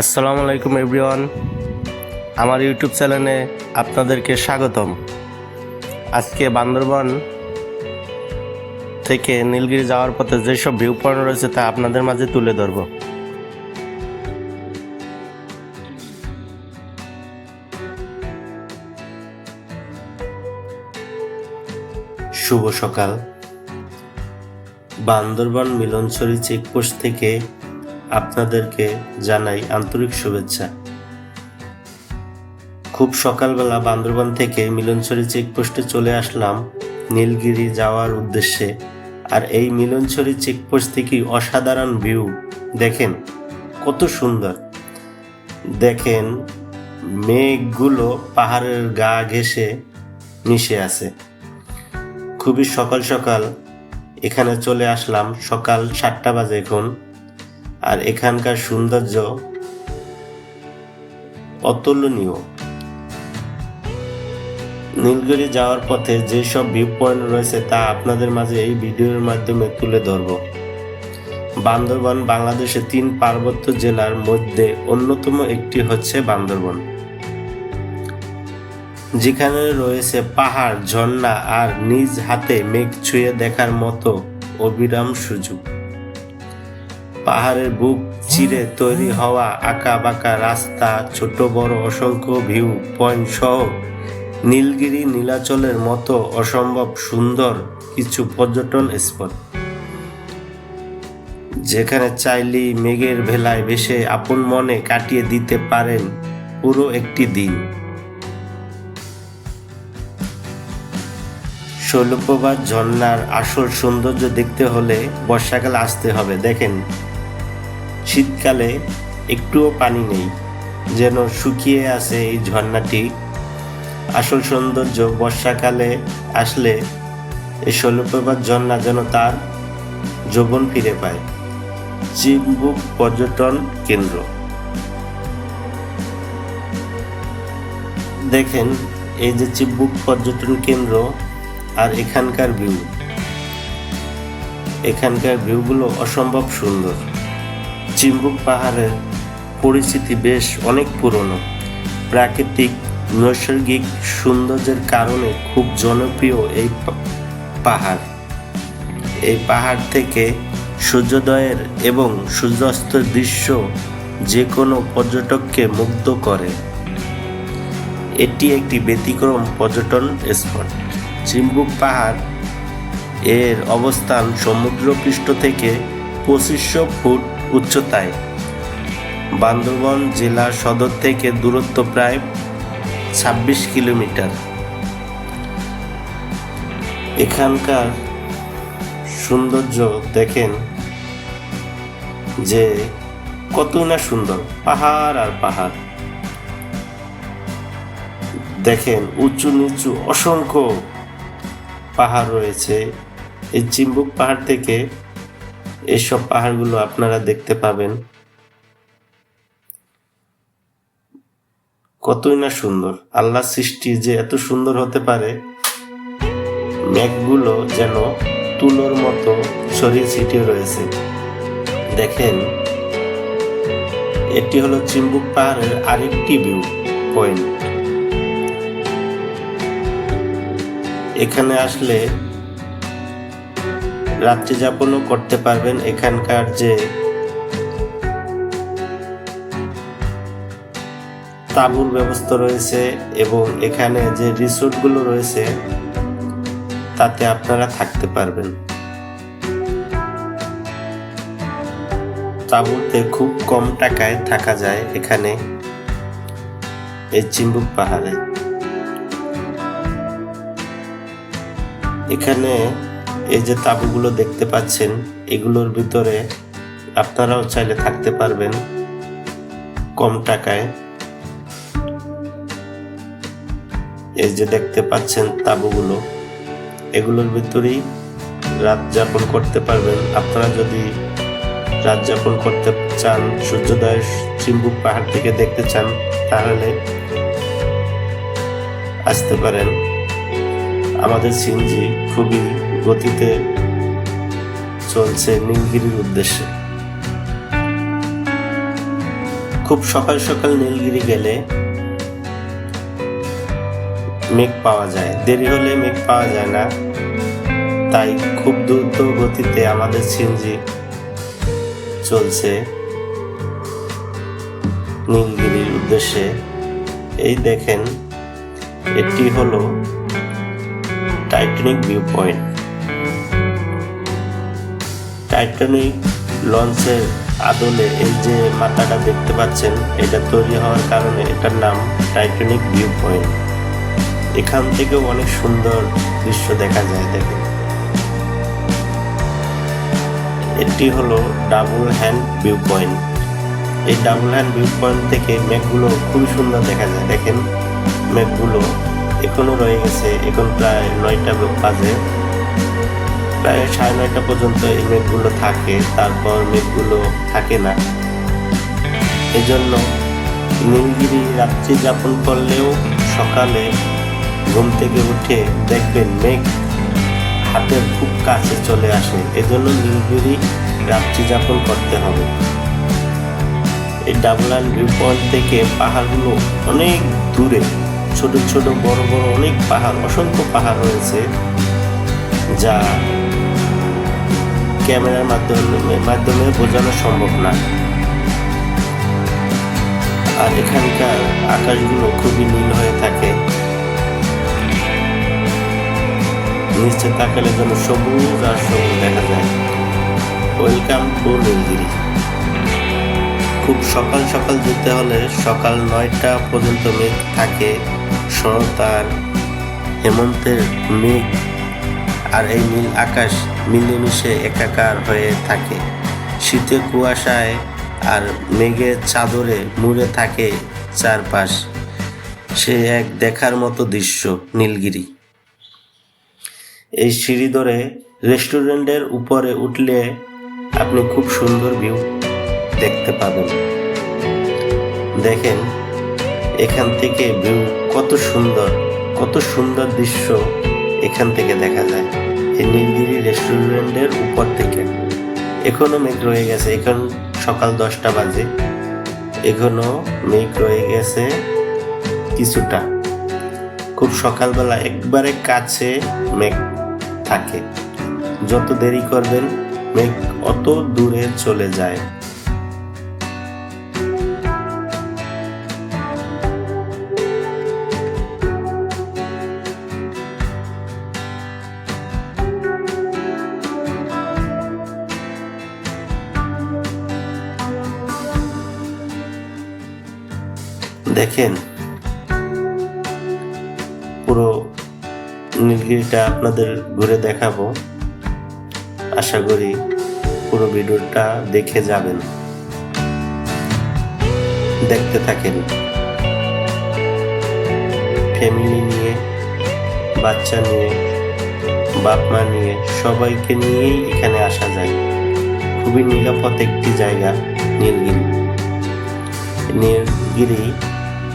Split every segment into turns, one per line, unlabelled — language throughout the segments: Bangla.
আসসালামু আলাইকুম এভরিওয়ান আমার ইউটিউব চ্যানেলে আপনাদেরকে স্বাগতম। আজকে বান্দরবন থেকে নীলগিরি যাওয়ার পথে যেসব ভিউ পয়েন্ট রয়েছে তা আপনাদের মাঝে তুলে ধরব। শুভ সকাল। বান্দরবান মিলনছড়ি চেকপোস্ট থেকে আপনাদেরকে জানাই আন্তরিক শুভেচ্ছা। খুব সকালবেলা বান্দরবান থেকে মিলনছড়ি চেকপোস্টে চলে আসলাম নীলগিরি যাওয়ার উদ্দেশ্যে। আর এই মিলনছড়ি চেকপোস্ট থেকে অসাধারণ ভিউ। দেখেন, কত সুন্দর। দেখেন, মেঘগুলো পাহাড়ের গা ঘেঁষে মিশে আছে। খুবই সকাল সকাল এখানে চলে আসলাম সকাল সাতটা বাজে এখন। আর এখানকার সৌন্দর্য অতুলনীয়। নীলগিরি যাওয়ার পথে যেসব ভিউ পয়েন্ট রয়েছে তা আপনাদের মাঝে এই ভিডিওর মাধ্যমে তুলে ধরব। বান্দরবন, বাংলাদেশের তিন পার্বত্য জেলার মধ্যে অন্যতম একটি হচ্ছে বান্দরবন। যেখানে রয়েছে পাহাড়, ঝর্ণা আর নিজ হাতে মেঘ ছুঁয়ে দেখার মতো অবিরাম সুযোগ। পাহাড়ের বুক চিরে তৈরি হওয়া আঁকা বাঁকা রাস্তা, ছোট বড় অসংখ্য ভিউ পয়েন্ট সহ নীলগিরি নীলাচলের মতো অসম্ভব সুন্দর কিছু পর্যটন স্পট যেখানে চাইলেই মেঘের ভেলায় ভেসে আপন মনে কাটিয়ে দিতে পারেন পুরো একটি দিন। শৈলপ্রপাত ঝর্ণার আসল সৌন্দর্য দেখতে হলে বর্ষাকালে আসতে হবে, দেখেন। শীতকালে একটুও পানি নেই, যেন শুকিয়ে আছে এই ঝর্ণাটি। আসল সৌন্দর্য বর্ষাকালে আসলে এই শৈলপ্রপাত ঝর্ণা যেন তার যৌবন ফিরে পায়। চিম্বুক পর্যটন কেন্দ্র। দেখেন, এই যে চিম্বুক পর্যটন কেন্দ্র আর এখানকার ভিউ। এখানকার ভিউগুলো অসম্ভব সুন্দর। চিম্বুক পাহাড়ের পরিস্থিতি বেশ অনেক পুরনো। প্রাকৃতিক, নৈসর্গিক সৌন্দর্যের কারণে খুব জনপ্রিয় এই পাহাড়। এই পাহাড় থেকে সূর্যোদয়ের এবং সূর্যাস্তের দৃশ্য যে কোনো পর্যটককে মুগ্ধ করে। এটি একটি ব্যতিক্রম পর্যটন স্পট। চিম্বুক পাহাড় এর অবস্থান সমুদ্রপৃষ্ঠ থেকে পঁচিশশো ফুট উচ্চতায়। বান্দরবন জেলা সদর থেকে দূরত্ব প্রায় ছাব্বিশ কিলোমিটার। এখানকার সৌন্দর্য দেখেন যে কত না সুন্দর, পাহাড় আর পাহাড়। দেখেন উঁচু নিচু অসংখ্য পাহাড় রয়েছে। এই চিম্বুক পাহাড় থেকে এইসব পাহাড়গুলো আপনারা দেখতে পাবেন। কতই না সুন্দর। আল্লাহ সৃষ্টি যে এত সুন্দর হতে পারে, মেঘগুলো যেন তুলোর মতো ছড়িয়ে ছিটিয়ে রয়েছে। দেখেন, এটি হলো চিম্বুক পাহাড়ের আরেকটি ভিউ পয়েন্ট এখানে আসলে রাত্রি যাপনও করতে পারবেন এখানকার যে তাঁবুর ব্যবস্থা রয়েছে এবং এখানে যে রিসোর্টগুলো রয়েছে, তাতে আপনারা থাকতে পারবেন। তাঁবুতে খুব কম টাকায় থাকা যায় এখানে, এই চিম্বুক পাহাড়ে। এখানে এই যে তাঁবুগুলো দেখতে পাচ্ছেন, এগুলোর ভিতরে আপনারাও চাইলে থাকতে পারবেন কম টাকায়। এই যে দেখতে পাচ্ছেন তাঁবুগুলো, এগুলোর ভিতরেই রাত যাপন করতে পারবেন। আপনারা যদি রাত যাপন করতে চান, সূর্যোদয় চিম্বুক পাহাড় থেকে দেখতে চান, তাহলে আসতে পারেন। আমাদের সিনজি খুবই গতিতে চলছে নীলগিরির উদ্দেশ্যে। খুব সকাল সকাল নীলগিরি গেলে মেঘ পাওয়া যায়। দেরি হলে মেঘ পাওয়া যায় না। তাই খুব দ্রুত গতিতে আমাদের সিএনজি চলছে নীলগিরির উদ্দেশ্যে। এই দেখেন, এটি হলো টাইটানিক ভিউ পয়েন্ট টাইটানিক লঞ্চের আদলে এই যে মাথাটা দেখতে পাচ্ছেন, এটা তৈরি হওয়ার কারণে এটার নাম টাইটানিক ভিউ পয়েন্ট এখান থেকেও অনেক সুন্দর দৃশ্য দেখা যায়, দেখেন। এটি হলো ডাবল হ্যান্ড ভিউ পয়েন্ট এই ডাবল হ্যান্ড ভিউ পয়েন্ট থেকে মেঘগুলো খুবই সুন্দর দেখা যায়। দেখেন, মেঘগুলো এখনও রয়ে গেছে, এখন প্রায় নয়টা বাজে। প্রায় সাড়ে নয়টা পর্যন্ত এই মেঘগুলো থাকে, তারপর মেঘগুলো থাকে না। এজন্য নীলগিরি রাত্রি যাপন করলেও সকালে ঘুম থেকে উঠে দেখবেন মেঘ হাতের খুব কাছে চলে আসে। এজন্য নীলগিরি রাত্রি যাপন করতে হবে। এই ডাবলান ভিউ পয়েন্ট থেকে পাহাড়গুলো অনেক দূরে, ছোট ছোট, বড় বড় অনেক পাহাড়, অসংখ্য পাহাড় রয়েছে, যা ক্যামেরার মাধ্যমে মাধ্যমে বোঝানো সম্ভব না। আর এখানকার আকাশগুলো খুবই নীল হয়ে থাকে। নিচে তাকালে যেন সবুজ আর সবুজ দেখা যায়। ওয়েলকাম টু নীলগিরি খুব সকাল সকাল যেতে হলে সকাল নয়টা পর্যন্ত মেঘ থাকে। শরৎ আর হেমন্তের মেঘ আর এই নীল আকাশ মিলেমিশে একাকার হয়ে থাকে। শীতে কুয়াশায় আর মেঘের চাদরে মুড়ে থাকে চারপাশ। সে এক দেখার মতো দৃশ্য, নীলগিরি। এই সিঁড়ি ধরে রেস্টুরেন্টের উপরে উঠলে আপনি খুব সুন্দর ভিউ দেখতে পাবেন। দেখেন, এখান থেকে ভিউ কত সুন্দর কত সুন্দর দৃশ্য এখান থেকে দেখা যায়। নীলগিরি রেস্টুরেন্টের উপর থেকে। এখনও মেঘ রয়ে গেছে, এখন সকাল দশটা বাজে। এখনও মেঘ রয়ে গেছে কিছুটা। খুব সকালবেলা একবারে কাছে মেঘ থাকে। যত দেরি করবেন, মেঘ অত দূরে চলে যায়। দেখেন। পুরো নীলগিরিটা আপনাদের ঘুরে দেখাবো। আশা করি পুরো ভিডিওটা দেখে যাবেন। দেখতে থাকেন। ফ্যামিলি নিয়ে, বাচ্চা নিয়ে, বাপ মা নিয়ে, সবাইকে নিয়েই এখানে আসা যায়। খুবই নিরাপদ একটি জায়গা নীলগিরি। নীলগিরি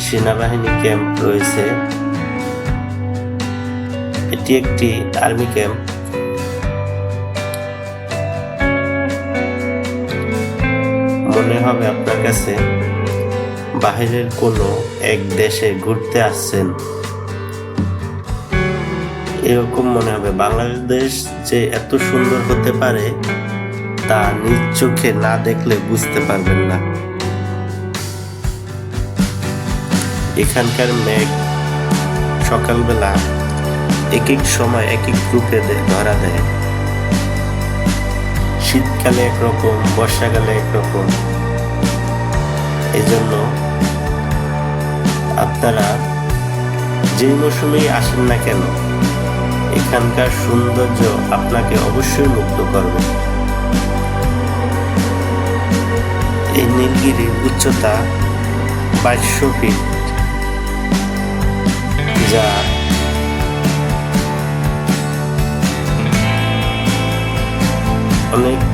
সেনাবাহিনী ক্যাম্প রয়েছে। এটি একটি আর্মি ক্যাম্প। মনে হবে আপনার কাছে, বাহিরের কোনো এক দেশে ঘুরতে আসছেন। এরকম মনে হবে, বাংলাদেশ যে এত সুন্দর হতে পারে, তা নিজ চোখে না দেখলে বুঝতে পারবেন না। এখানকার মেঘ সকালবেলা এক এক সময় এক এক গ্রুপে ধরা দেয়। শীতকালে একরকম, বর্ষাকালে একরকম। এজন্য আপনারা যেই মৌসুমেই আসেন না কেন, এখানকার সৌন্দর্য আপনাকে অবশ্যই মুগ্ধ করবে। এই নীলগিরির উচ্চতা বাইশশো ফিট। যা অনেক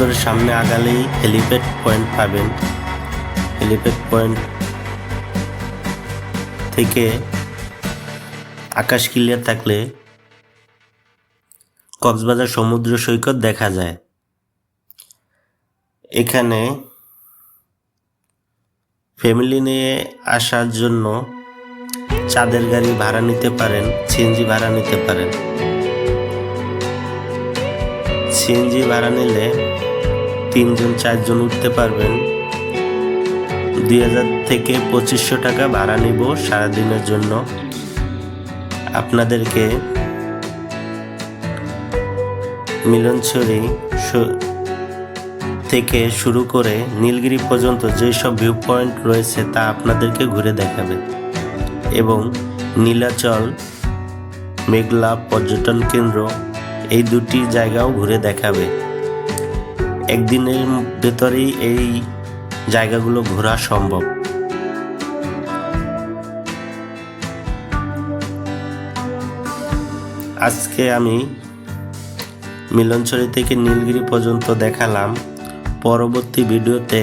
ধরে সামনে আগালেই হেলিপ্যাড পয়েন্ট পাবেন। হেলিপ্যাড পয়েন্ট থেকে আকাশ ক্লিয়ার থাকলে কক্সবাজার সমুদ্র সৈকত দেখা যায়। এখানে ফ্যামিলি নিয়ে আসার জন্য চাঁদের গাড়ি ভাড়া নিতে পারেন সিএনজি ভাড়া নিতে পারেন। সিএনজি ভাড়া নিলে তিনজন, চারজন উঠতে পারবেন। দুই হাজার থেকে পঁচিশশো টাকা ভাড়া নিব সারাদিনের জন্য। আপনাদেরকে মিলনছড়ি থেকে শুরু করে নীলগিরি পর্যন্ত যেসব ভিউ পয়েন্ট রয়েছে তা আপনাদেরকে ঘুরে দেখাবে। এবং নীলাচল, মেঘলা পর্যটন কেন্দ্র, এই দুটি জায়গাও ঘুরে দেখাবে। একদিনের ভেতরেই এই জায়গাগুলো ঘোরা সম্ভব। আজকে আমি মিলনছড়ি থেকে নীলগিরি পর্যন্ত দেখালাম। পরবর্তী ভিডিওতে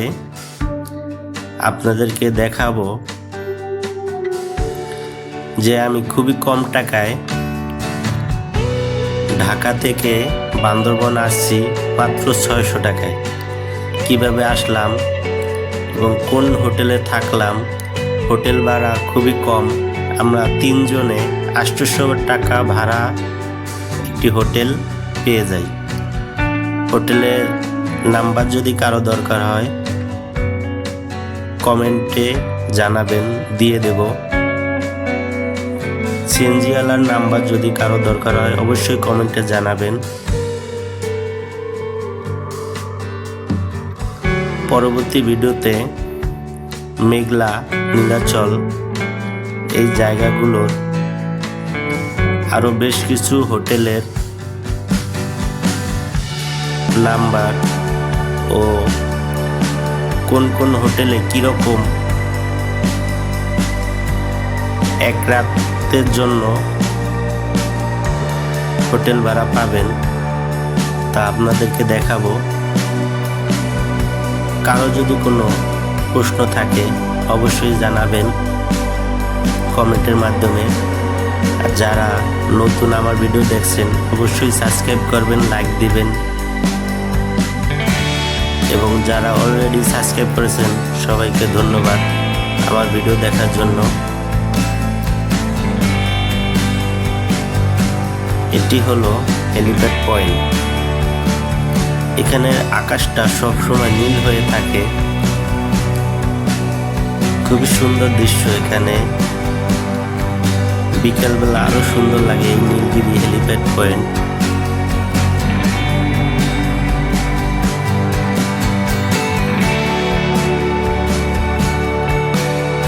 আপনাদেরকে দেখাবো যে আমি খুবই কম টাকায় ঢাকা থেকে বান্দরবন আসছি মাত্র ছয়শো টাকায়। কীভাবে আসলাম এবং কোন হোটেলে থাকলাম? হোটেল ভাড়া খুবই কম। আমরা তিনজনে আটশোশো টাকা ভাড়া একটি হোটেল পেয়ে যাই। হোটেলের নাম্বার যদি কারও দরকার হয়, কমেন্টে জানাবেন, দিয়ে দেব। সিএনজিওয়ালার নাম্বার যদি কারও দরকার হয়, অবশ্যই কমেন্টে জানাবেন। পরবর্তী ভিডিওতে মেঘলা, নীলাচল এই জায়গাগুলোর আরও বেশ কিছু হোটেলের নাম্বার ও কোন কোন হোটেলে কীরকম এক রাতের জন্য হোটেল ভাড়া পাবেন, তা আপনাদেরকে দেখাবো। কারও যদি কোনো প্রশ্ন থাকে, অবশ্যই জানাবেন কমেন্টের মাধ্যমে। আর যারা নতুন আমার ভিডিও দেখছেন, অবশ্যই সাবস্ক্রাইব করবেন, লাইক দিবেন। এবং যারা অলরেডি সাবস্ক্রাইব করেছেন, সবাইকে ধন্যবাদ আমার ভিডিও দেখার জন্য। এটি হলো হেলিপ্যাড পয়েন্ট। এখানে আকাশটা সবসময় নীল হয়ে থাকে। খুবই সুন্দর দৃশ্য এখানে। বিকালবেলা আরও সুন্দর লাগে এই নীলগিরি হেলিপ্যাড পয়েন্ট।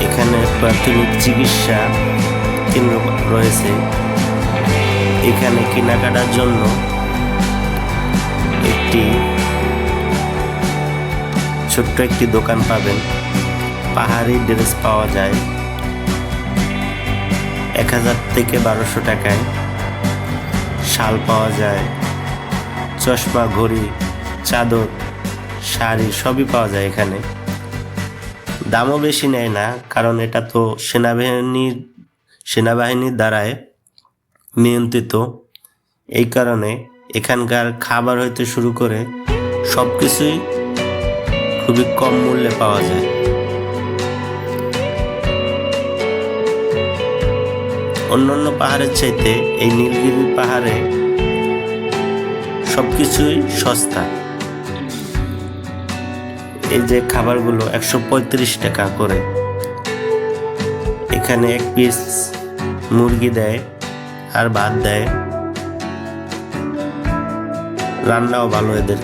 এখানে প্রাথমিক চিকিৎসা কেন্দ্র রয়েছে। এখানে কেনাকাটার জন্য একটি ছোট্ট একটি দোকান পাবেন। পাহাড়ি ড্রেস পাওয়া যায়। এক হাজার থেকে বারোশো টাকায়। শাল পাওয়া যায়। চশমা, ঘড়ি, চাদর, শাড়ি সবই পাওয়া যায় এখানে। দামও বেশি নেয় না, কারণ এটা তো সেনাবাহিনীর সেনাবাহিনীর দ্বারায় নিয়ন্ত্রিত। এই কারণে এখানকার খাবার হইতে শুরু করে সব কিছুই খুবই কম মূল্যে পাওয়া যায়। অন্যান্য পাহাড়ের চাইতে এই নীলগিরি পাহাড়ে সবকিছুই সস্তা। এই যে খাবারগুলো একশো পঁয়ত্রিশ টাকা করে। এখানে এক পিস মুরগি দেয় আর ভাত দেয়। রান্নাও ভালো এদের।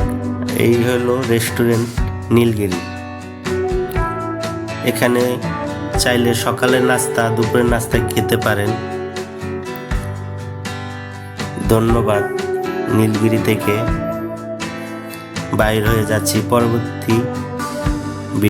এই হলো রেস্টুরেন্ট নীলগিরি। এখানে চাইলে সকালের নাস্তা, দুপুরের নাস্তা খেতে পারেন। ধন্যবাদ নীলগিরি থেকে। বাইর হয়ে যাচ্ছি পরবর্তী